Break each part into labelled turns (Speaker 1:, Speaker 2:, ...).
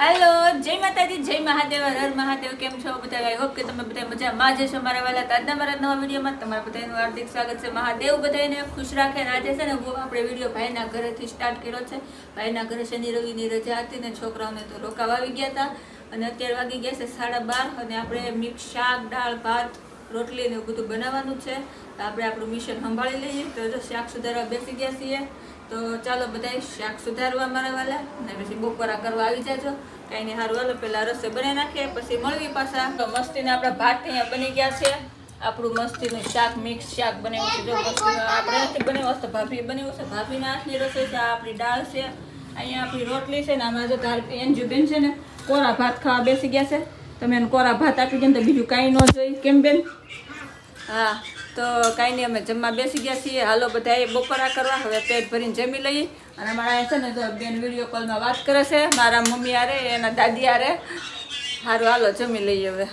Speaker 1: Hello, જય માતાજી, જય મહાદેવ, હર મહાદેવ, કેમ છો બધા? આઈ હોપ કે તમે બધા મજામાં જ છો મારા વાલા તાજના મારા નવા વિડીયોમાં. તમારા બધાનું હાર્દિક સ્વાગત છે. મહાદેવ બધાને ખુશ રાખે રાજે છે ને હું આપણે વીડિયો ભાઈના ઘરેથી સ્ટાર્ટ કર્યો છે. ભાઈના ઘરે શનિ, રવિની રજા હતી ને છોકરાઓને તો રોકાવા આવી ગયા હતા. અને અત્યારે વાગી ગયા છે સાડા બાર અને આપણે મિક્સ શાક, દાળ, ભાત, રોટલી ને એવું બધું બનાવવાનું છે. તો આપણે આપણું મિશન સંભાળી લઈએ. તો શાક સુધારવા બેસી ગયા છીએ. તો ચાલો બધાય શાક સુધારવા મારા વાલા ને પછી બપોરા કરવા આવી જાજો. કાંઈ નહીં સારું હાલો પહેલાં રસોઈ બનાવી નાખીએ પછી મળવી પાછા. તો મસ્તીને આપણા ભાત અહીંયા બની ગયા છે. આપણું મસ્તીનું શાક મિક્સ શાક બનાવ્યું છે. જો મસ્તીનું આપણે નથી બનાવ્યું તો ભાભી બનાવ્યું છે. ભાભીના હાથની રસોઈ છે આપણી દાળ છે. અહીંયા આપણી રોટલી છે ને આમાં જો ધાર એનજુ છે ને કોરા ભાત ખાવા બેસી ગયા છે. તમે એને કોરા ભાત આપી દે ને તો બીજું કાંઈ ન જોઈએ કેમ બેન? હા. તો કાંઈ નહીં, અમે જમવા બેસી ગયા છીએ. હાલો, બધાએ બપોરા કરવા. હવે પેટ ભરીને જમી લઈએ. અને મારા છે ને તો બેન વીડિયો કોલમાં વાત કરે છે. મારા મમ્મી આરે એના દાદી આરે સારું હાલો, જમી લઈએ હવે.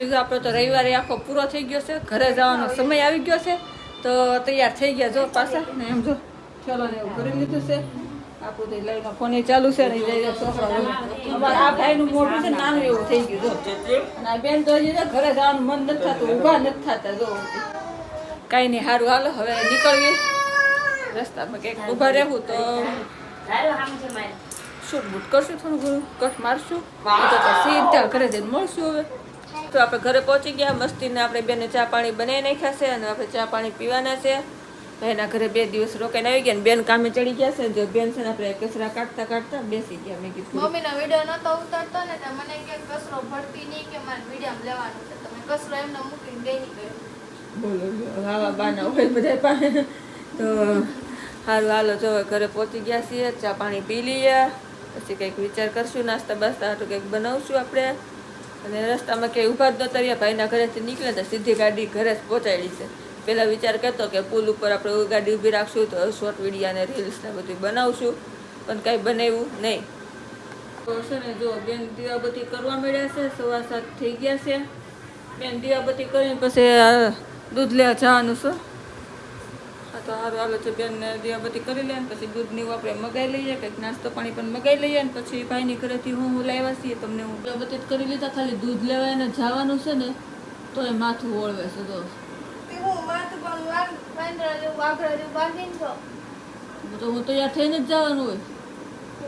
Speaker 1: બીજું આપણો તો રવિવારે આખો પૂરો થઈ ગયો છે. ઘરે જવાનો સમય આવી ગયો છે. તો તૈયાર થઈ ગયા, જો પાછા. ને એમ જો, ચલો, ને એવું કરી લીધું છે. આપણું તો ચાલુ છે ને મોટું એવું થઈ ગયું બેન તો ઘરે જવાનું મન નથી થતું, ઊભા નથી થતા કાંઈ નહીં સારું હાલો, હવે નીકળીએ. રસ્તામાં કંઈક ઊભા રહેવું તો. શૂટ બૂટ કરશું થોડું ઘણું? કટ મારશું? તો સીધા ઘરે જઈને મળશું હવે. તો આપણે ઘરે પહોંચી ગયા, મસ્તીને આપણે બેને ચા પાણી બનાવી નાખ્યા છે અને આપણે ચા પાણી પીવાના છે. એના ઘરે બે દિવસ રોકાઈને આવી ગયા ને બેન કામે ચડી ગયા છે જો બેન છે ને આપણે કચરા કાઢતા કાઢતા બેસી ગયા. મેં કીધું
Speaker 2: મમ્મીનો વીડિયો નતો ઉતરતો ને તો મને કે કચરો ભરતી નહીં કે મારે વીડિયો લેવાનું છે. તમે કચરો એમને મૂકીને બેસી ગયો.
Speaker 1: બોલો હાવા બાના હોય બધા પાસે. તો સારું હાલો જો ઘરે પહોંચી ગયા છીએ ચા પાણી પી લઈએ. પછી કંઈક વિચાર કરશું નાસ્તા બાસ્તા હાટું કંઈક બનાવશું આપણે. અને રસ્તામાં કંઈ ઊભા જ નતા રહ્યા ભાઈના ઘરેથી નીકળે તો સીધી ગાડી ઘરે જ પહોંચાડી છે. પહેલાં વિચાર કરતો કે પુલ ઉપર આપણે ગાડી ઊભી રાખશું તો શોર્ટ વીડિયો અને રીલ્સ ને બધું બનાવશું. પણ કાંઈ બનાવ્યું નહીં. તો છે ને જો બેન દીવાબત્તી કરવા મળ્યા છે સવા સાત થઈ ગયા છે. બેન દીવાબત્તી કરીને પછી દૂધ લેવા જવાનું છે. આ તો સારું હાલો છે બેન દીવાબત્તી કરી લે ને પછી દૂધની આપણે મગાવી લઈએ, કંઈક નાસ્તો પાણી પણ મગાવી લઈએ ને પછી ભાઈની ઘરેથી હું હું લાવ્યા છીએ, તમને હું દીવાબત્તી કરી લીધા, ખાલી દૂધ લેવા એને જવાનું છે ને તો એ માથું ઓળવે છે તો
Speaker 2: હું જેવું બાંધીને તો
Speaker 1: યાર થઈને જ જવાનું હોય.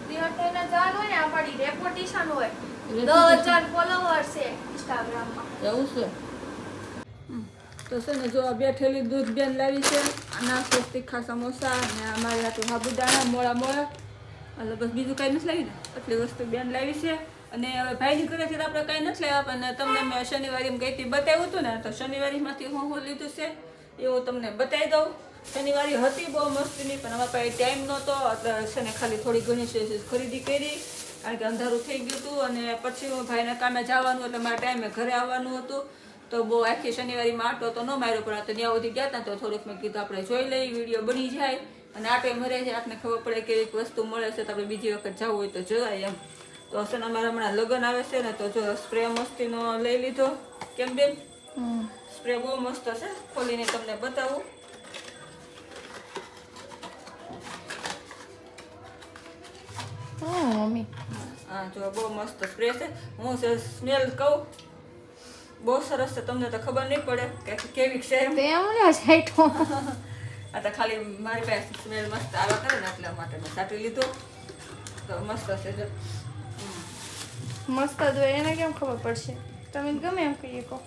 Speaker 2: ત્યાં થઈને જવાનું હોય ને આપણી રેપોટેશન હોય. દસ હજાર ફોલોવર છે ઇન્સ્ટાગ્રામમાં
Speaker 1: એવું છે? તો છે ને જો બે થેલી દૂધ બેન લાવી છે આ તીખા સમોસા અને અમારે આટલું સાબુદાણા મોળા મોળા. એટલે બસ બીજું કાંઈ નથી લાવી ને? આટલી વસ્તુ બેન લાવી છે. અને હવે ભાઈની ઘરેથી તો આપણે કાંઈ નથી લાવ્યા પણ તમને મેં શનિવારે ગઈ હતી બતાવ્યું હતું ને તો શનિવારીમાંથી હું હું લીધું છે. એવું તમને બતાવી દઉં. શનિવારી હતી બહુ મસ્તીની, પણ અમારા પાસે ટાઈમ નહોતો, એટલે છે ને ખાલી થોડી ઘણી ખરીદી કરી, કારણ કે અંધારું થઈ ગયું હતું અને પછી હું ભાઈના કામે જવાનું, એટલે મારા ટાઈમે ઘરે આવવાનું હતું. તો બહુ આખી શનિવારીમાં આટો તો ન માર્યો, પણ તો ત્યાં સુધી ગયા હતા તો થોડુંક મેં કીધું આપણે જોઈ લઈએ, વીડિયો બની જાય. અને આટો મરે છે આપણને ખબર પડે કે એક વસ્તુ મળે છે, તો આપણે બીજી વખત જવું હોય તો જવાય એમ. તો હશે ને અમારા હમણાં લગ્ન આવે છે ને, તો જો સ્પ્રે મસ્તીનો લઈ લીધો. કેમ બેન? સ્પ્રે બહુ મસ્ત છે. ખોલીને તમને બતાવું.
Speaker 2: મમ્મી.
Speaker 1: હા જો બહુ મસ્ત સ્પ્રે છે. હું સ્મેલ કહું બહુ સરસ છે. તમને તો ખબર નહીં પડે કે કેવી છે
Speaker 2: તે
Speaker 1: આ તો ખાલી મારી પાસે સ્મેલ મસ્ત આવે કરે ને એટલા માટે મેં સાટી લીધો. તો મસ્ત છે જો.
Speaker 2: મસ્ત હોય એને કેમ ખબર પડશે? તમે ગમે એમ કહીએ કહો.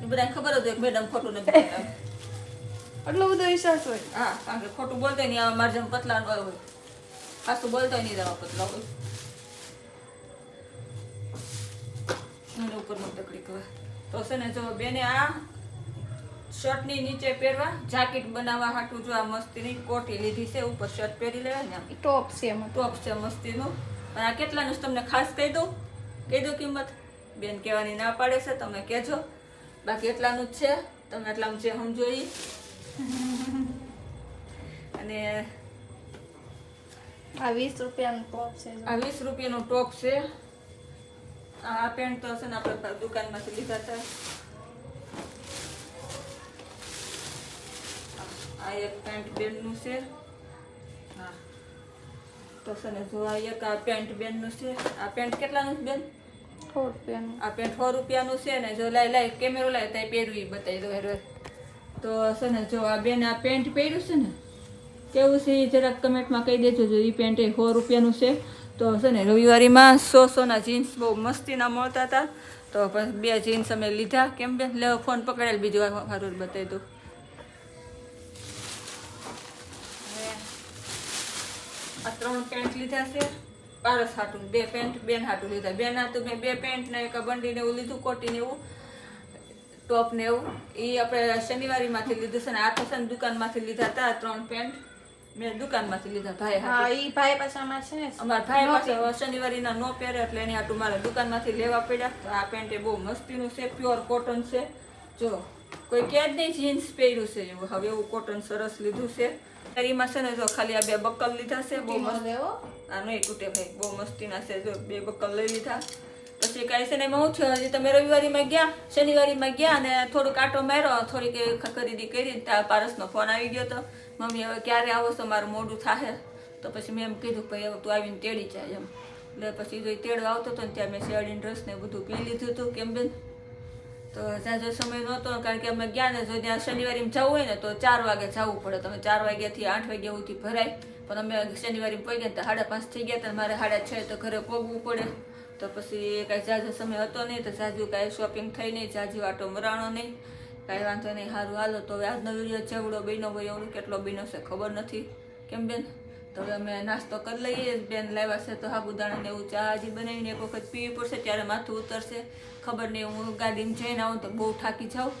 Speaker 1: બધાને ખબર હતું કે મેડમ ખોટું નથી.
Speaker 2: એટલો બધો વિશ્વાસ હોય.
Speaker 1: હા કારણ કે ખોટું બોલતો નહીં આવા જેમ પતલા હોય ખાસું બોલતો નહીં જવા પતલા હોય. એના ઉપર મત તકલીફ હોય તો છે ને જો બેને આ શર્ટની નીચે પહેરવા જાકેટ બનાવવા હાટું જો આ મસ્તીની કોટી લીધી છે ઉપર શર્ટ પહેરી લેવાય ને આમ
Speaker 2: ટોપ છે એમાં.
Speaker 1: ટોપ છે મસ્તીનું. પણ આ કેટલાનું તમને ખાસ કહી દઉં? કહી દઉં કિંમત. બેન કહેવાની ના પાડે છે તમે કહેજો. બાકી એટલાનું જ છે. તમે એટલાનું છે સમજો ઈ અને
Speaker 2: આ વીસ રૂપિયાનો ટોપ છે
Speaker 1: આ વીસ રૂપિયાનો ટોપ છે. આ પેન્ટ તો છે ને આપણે દુકાનમાંથી લીધા હતા. આ એક પેન્ટ બેનનું છે. હા. તો છે ને જો આ એક આ પેન્ટ બેનનું છે. આ પેન્ટ કેટલાનું છે બેન?
Speaker 2: સો રૂપિયાનું.
Speaker 1: આ પેન્ટ સો રૂપિયાનું છે ને, જો લાઈ લાઈ કેમેરો લાઈ ત્યાં પહેર્યું એ બતાવી દો હેરો તો છે ને, જો આ બેન આ પેન્ટ પહેર્યું છે ને, કેવું છે એ જરાક કમેન્ટમાં કહી દેજો, જો એ પેન્ટ એ સો રૂપિયાનું છે. તો છે ને, રવિવારીમાં સો સોના જીન્સ બહુ મસ્તીના મળતા હતા. તો બે જીન્સ અમે લીધા, કેમ બેન? લે, ફોન પકડેલ બીજું સારું બતાવી હવે આ ત્રણ પેન્ટ લીધા છે. પારસ હાટું બે પેન્ટ બેન હાટું લીધા. બેન હાટું મેં બે પેન્ટ ને એક એવું લીધું કોટીને એવું ટોપ ને એવું. એ આપણે શનિવારીમાંથી લીધું છે ને આ ને દુકાનમાંથી લીધા હતા ત્રણ પેન્ટ. મેં દુકાનમાંથી લીધા ભાઈ
Speaker 2: હા એ ભાઈ પાછામાં છે ને.
Speaker 1: અમારા ભાઈ પાસે શનિવારીના નો પહેરે એટલે એની હાટું મારે દુકાનમાંથી લેવા પડ્યા. આ પેન્ટ એ બહુ મસ્તીનું છે પ્યોર કોટન છે. જો કોઈ કે જ નહીં જીન્સ પહેર્યું છે એવું હવે એવું કોટન સરસ લીધું છે. એમાં છે ને જો ખાલી આ બે બક્કલ લીધા છે બહુ મસ્ત.
Speaker 2: દેવો
Speaker 1: આ નહીં તૂટે ભાઈ બહુ મસ્તીના છે જો બે બક્કલ લઈ લીધા. પછી કાંઈ છે ને એમાં હું થયું હજી તમે રવિવારીમાં ગયા શનિવારીમાં ગયા અને થોડુંક આટો માર્યો થોડીક ખરીદી કરી ત્યાં પારસનો ફોન આવી ગયો તો મમ્મી હવે ક્યારે આવો છો? મારું મોડું થાશે તો પછી મેં એમ કીધું કે ભાઈ હવે તું આવીને તેડી જાય એમ. એટલે પછી જો તેડવા આવતો હતો ને ત્યાં મેં શેરડીન રસ ને બધું પી લીધું હતું કેમ બેન? તો જાજો સમય નહોતો, કારણ કે અમે ગયા ને, જો ત્યાં શનિવારે જવું હોય ને, તો ચાર વાગે જવું પડે. તમે ચાર વાગ્યાથી આઠ વાગ્યા સુધી ભરાય. પણ અમે શનિવારે પહોંચ્યા તો સાડા પાંચ થઈ ગયા હતા મારે સાડા છ તો ઘરે પહોંચવું પડે. તો પછી કાંઈ જાજો સમય હતો નહીં, તો જાજુ કાંઈ શોપિંગ થઈ નહીં, જાજુ આટો મરાણો નહીં. કાંઈ વાંધો નહીં સારું હાલો. તો હવે આજનો વીડિયો જેવડો બન્યો હોય, એવડો કેટલો બન્યો છે ખબર નથી. કેમ બેન? તો હવે અમે નાસ્તો કરી લઈએ. બેન લાવ્યા છે તો સાબુદાણા ને એવું ચા હજી બનાવીને એક વખત પીવી પડશે. ત્યારે માથું ઉતરશે. ખબર નહીં, હું ગાડીમાં જઈને આવું તો બહુ થાકી જાઉં.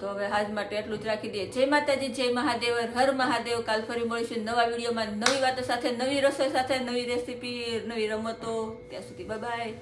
Speaker 1: તો હવે આજ માટે એટલું જ રાખી દઈએ. જય માતાજી, જય મહાદેવ. હર મહાદેવ. કાલ ફરી મળીશું નવા વિડીયોમાં નવી વાતો સાથે, નવી રસોઈ સાથે, નવી રેસીપી, નવી રમતો. ત્યાં સુધી બાય